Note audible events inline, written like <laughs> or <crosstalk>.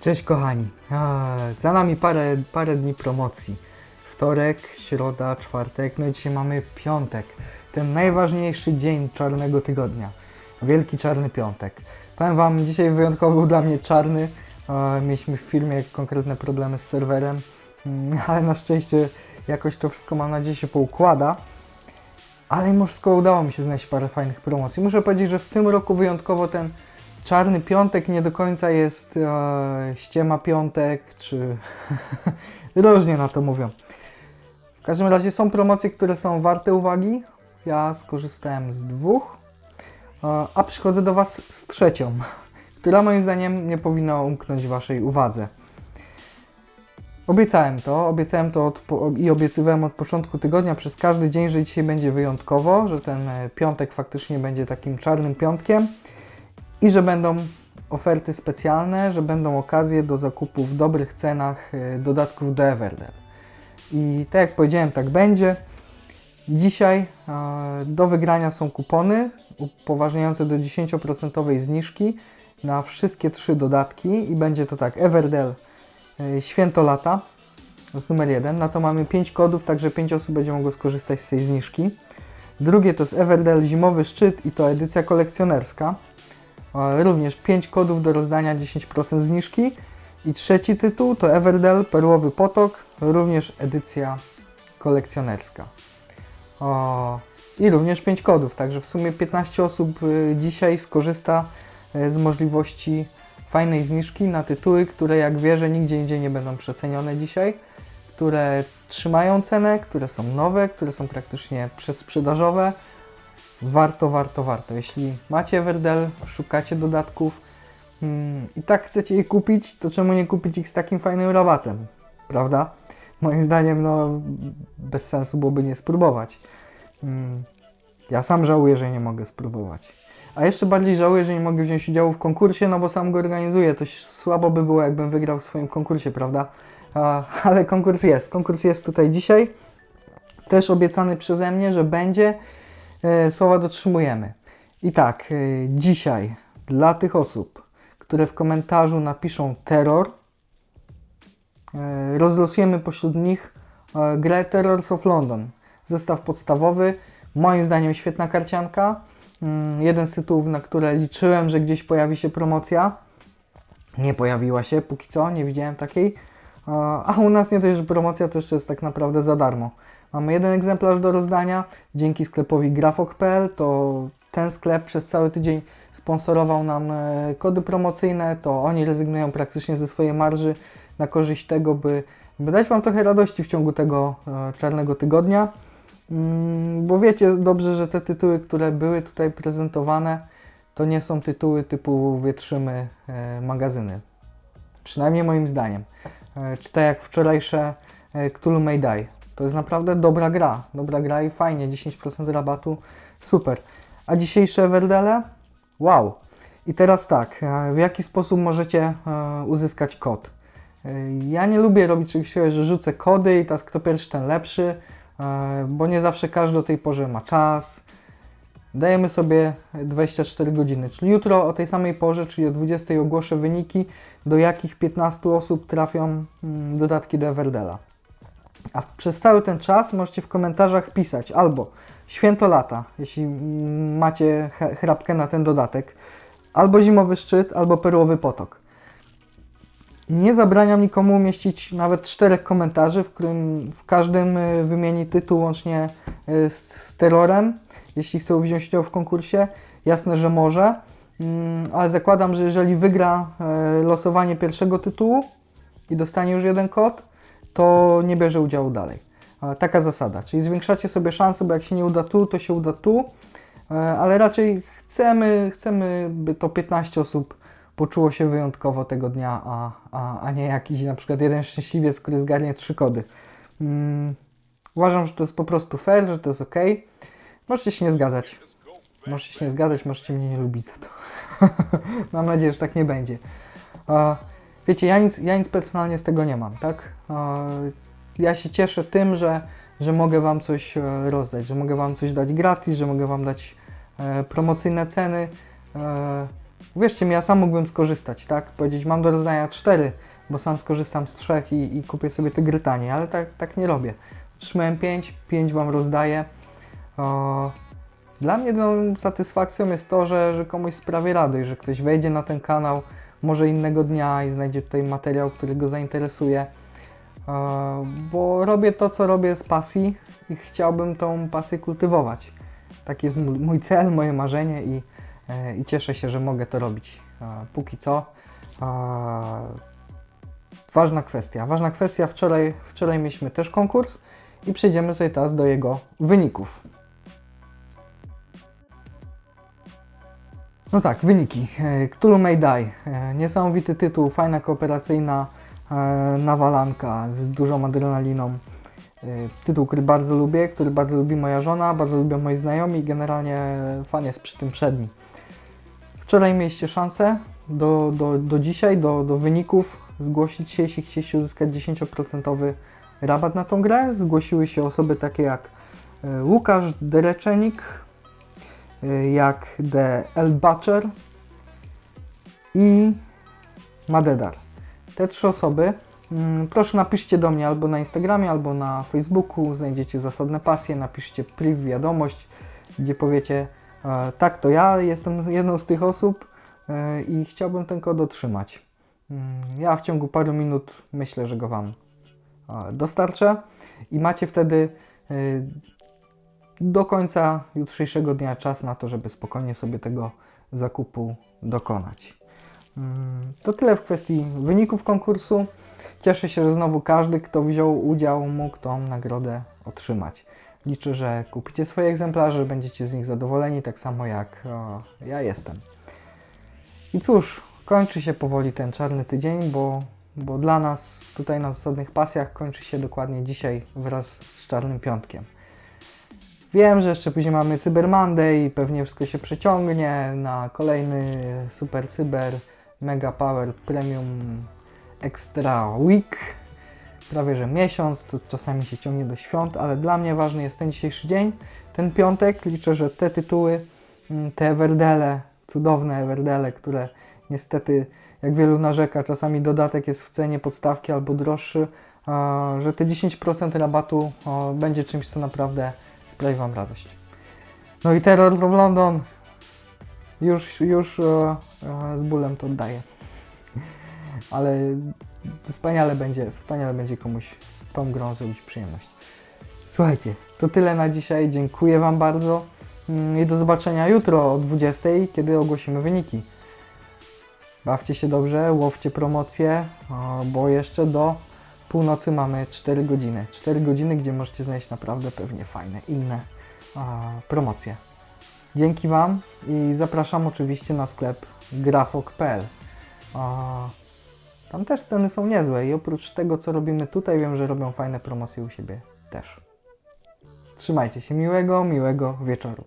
Cześć kochani, A, za nami parę, parę dni promocji. Wtorek, środa, czwartek, no i dzisiaj mamy piątek. Ten najważniejszy dzień czarnego tygodnia. Wielki czarny piątek. Powiem Wam, dzisiaj wyjątkowo był dla mnie czarny. A, Mieliśmy w firmie konkretne problemy z serwerem, Mm, <laughs> ale na szczęście jakoś to wszystko mam nadzieję się poukłada. Ale mimo wszystko udało mi się znaleźć parę fajnych promocji. Muszę powiedzieć, że w tym roku wyjątkowo ten czarny piątek nie do końca jest e, ściema piątek, czy <laughs> różnie na to mówią. W każdym razie są promocje, które są warte uwagi. Ja skorzystałem z dwóch, e, a przychodzę do Was z trzecią, która moim zdaniem nie powinna umknąć Waszej uwadze. Obiecałem to, obiecałem to od, i obiecywałem od początku tygodnia przez każdy dzień, że dzisiaj będzie wyjątkowo, że ten e, piątek faktycznie będzie takim czarnym piątkiem i że będą oferty specjalne, że będą okazje do zakupu w dobrych cenach e, dodatków do Everdell. I tak jak powiedziałem, tak będzie. Dzisiaj e, do wygrania są kupony upoważniające do 10% zniżki na wszystkie trzy dodatki i będzie to tak Everdell Święto Lata jest numer jeden. Na to mamy 5 kodów, także 5 osób będzie mogło skorzystać z tej zniżki. Drugie to jest Everdell Zimowy Szczyt i to edycja kolekcjonerska. E, Również 5 kodów do rozdania 10% zniżki. I trzeci tytuł to Everdell Perłowy Potok, również edycja kolekcjonerska. O, I również 5 kodów, także w sumie 15 osób y, dzisiaj skorzysta z możliwości fajnej zniżki na tytuły, które jak wierzę nigdzie indziej nie będą przecenione dzisiaj, które trzymają cenę, które są nowe, które są praktycznie przedsprzedażowe. Warto, warto, warto. Jeśli macie Everdell, szukacie dodatków mm, i tak chcecie je kupić, to czemu nie kupić ich z takim fajnym rabatem, prawda? Moim zdaniem, no, bez sensu byłoby nie spróbować. Mm, Ja sam żałuję, że nie mogę spróbować. A jeszcze bardziej żałuję, że nie mogę wziąć udziału w konkursie, no bo sam go organizuję. To słabo by było, jakbym wygrał w swoim konkursie, prawda? <laughs> Ale konkurs jest. Konkurs jest tutaj dzisiaj. Też obiecany przeze mnie, że będzie. E, Słowa dotrzymujemy. I tak, e, dzisiaj dla tych osób, które w komentarzu napiszą terror, e, rozlosujemy pośród nich grę Terrors of London. Zestaw podstawowy, moim zdaniem świetna karcianka. Mm, Jeden z tytułów, na które liczyłem, że gdzieś pojawi się promocja. Nie pojawiła się póki co, nie widziałem takiej. A u nas nie dość, że promocja to jeszcze jest tak naprawdę za darmo. Mamy jeden egzemplarz do rozdania. Dzięki sklepowi grafok.pl to ten sklep przez cały tydzień sponsorował nam e, kody promocyjne, to oni rezygnują praktycznie ze swojej marży na korzyść tego, by, by dać Wam trochę radości w ciągu tego e, czarnego tygodnia. Mm, Bo wiecie dobrze, że te tytuły, które były tutaj prezentowane, to nie są tytuły typu wietrzymy e, magazyny. Przynajmniej moim zdaniem. E, Czy tak jak wczorajsze e, Cthulhu May Die. To jest naprawdę dobra gra. Dobra gra i fajnie, 10% rabatu, super. A dzisiejsze Everdele? Wow. I teraz tak, w jaki sposób możecie uzyskać kod? Ja nie lubię robić czegoś że rzucę kody i teraz kto pierwszy, ten lepszy, bo nie zawsze każdy o tej porze ma czas. Dajemy sobie 24 godziny, czyli jutro o tej samej porze, czyli o 20 ogłoszę wyniki, do jakich 15 osób trafią mm, dodatki do Everdela. A przez cały ten czas możecie w komentarzach pisać albo święto lata, jeśli mm, macie ch- chrapkę na ten dodatek, albo zimowy szczyt, albo perłowy potok. Nie zabraniam nikomu umieścić nawet czterech komentarzy, w którym w każdym y, wymieni tytuł łącznie y, z, z terrorem, jeśli chce wziąć udział w konkursie. Jasne, że może, Mm, ale zakładam, że jeżeli wygra e, losowanie pierwszego tytułu i dostanie już jeden kod, to nie bierze udziału dalej. Taka zasada, czyli zwiększacie sobie szanse, bo jak się nie uda tu, to się uda tu, ale raczej chcemy, chcemy by to 15 osób poczuło się wyjątkowo tego dnia, a, a, a nie jakiś na przykład jeden szczęśliwiec, który zgarnie trzy kody. Mm, uważam, że to jest po prostu fair, że to jest ok. Możecie się nie zgadzać. Możecie się nie zgadzać, możecie mnie nie lubić za to. <laughs> mam nadzieję, że tak nie będzie. E, Wiecie, ja nic, ja nic personalnie z tego nie mam, tak? E, Ja się cieszę tym, że, że mogę Wam coś e, rozdać, że mogę Wam coś dać gratis, że mogę Wam dać e, promocyjne ceny. E, Wierzcie mi, ja sam mógłbym skorzystać, tak? Powiedzieć, mam do rozdania cztery, bo sam skorzystam z trzech i, i kupię sobie te gry taniej, ale tak, tak nie robię. Otrzymałem pięć, pięć Wam rozdaję. O, dla mnie tą satysfakcją jest to, że, że komuś sprawię radość, że ktoś wejdzie na ten kanał może innego dnia i znajdzie tutaj materiał, który go zainteresuje. Bo robię to, co robię z pasji i chciałbym tą pasję kultywować. Taki jest mój cel, moje marzenie i, i cieszę się, że mogę to robić. E, Póki co. E, Ważna kwestia. Ważna kwestia. Wczoraj, wczoraj mieliśmy też konkurs i przejdziemy sobie teraz do jego wyników. No tak, wyniki. E, Cthulhu May Die. E, Niesamowity tytuł, fajna kooperacyjna e, nawalanka z dużą adrenaliną. E, Tytuł, który bardzo lubię, który bardzo lubi moja żona, bardzo lubią moi znajomi i generalnie fan jest przy tym przedni. Wczoraj mieliście szansę do, do, do dzisiaj, do, do wyników zgłosić się, jeśli chcieliście uzyskać 10% rabat na tą grę. Zgłosiły się osoby takie jak e, Łukasz Dereczenik, e, jak The El Butcher i Madedar. Te trzy osoby, mm, proszę napiszcie do mnie albo na Instagramie, albo na Facebooku, znajdziecie zasadne pasje, napiszcie priv wiadomość, gdzie powiecie tak, to ja jestem jedną z tych osób e, i chciałbym ten kod otrzymać. Mm, Ja w ciągu paru minut myślę, że go Wam e, dostarczę i macie wtedy e, do końca jutrzejszego dnia czas na to, żeby spokojnie sobie tego zakupu dokonać. Mm, To tyle w kwestii wyników konkursu. Cieszę się, że znowu każdy, kto wziął udział, mógł tą nagrodę otrzymać. Liczę, że kupicie swoje egzemplarze, będziecie z nich zadowoleni, tak samo jak o, ja jestem. I cóż, kończy się powoli ten czarny tydzień, bo, bo dla nas tutaj na zasadnych pasjach kończy się dokładnie dzisiaj wraz z czarnym piątkiem. Wiem, że jeszcze później mamy Cyber Monday i pewnie wszystko się przeciągnie na kolejny Super Cyber Mega Power Premium Extra Week. Prawie że miesiąc, to czasami się ciągnie do świąt, ale dla mnie ważny jest ten dzisiejszy dzień, ten piątek. Liczę, że te tytuły, mm, te Everdele, cudowne Everdele, które niestety, jak wielu narzeka, czasami dodatek jest w cenie podstawki albo droższy, że te 10% rabatu będzie czymś, co naprawdę sprawi Wam radość. No i Terror of London już, już z bólem to oddaję. Ale wspaniale będzie, wspaniale będzie komuś tą grą zrobić przyjemność. Słuchajcie, to tyle na dzisiaj. Dziękuję Wam bardzo Mm, i do zobaczenia jutro o 20, kiedy ogłosimy wyniki. Bawcie się dobrze, łowcie promocje, bo jeszcze do północy mamy 4 godziny. 4 godziny, gdzie możecie znaleźć naprawdę pewnie fajne inne promocje. Dzięki Wam i zapraszam oczywiście na sklep grafok.pl. Tam też ceny są niezłe i oprócz tego, co robimy tutaj, wiem, że robią fajne promocje u siebie też. Trzymajcie się, miłego, miłego wieczoru.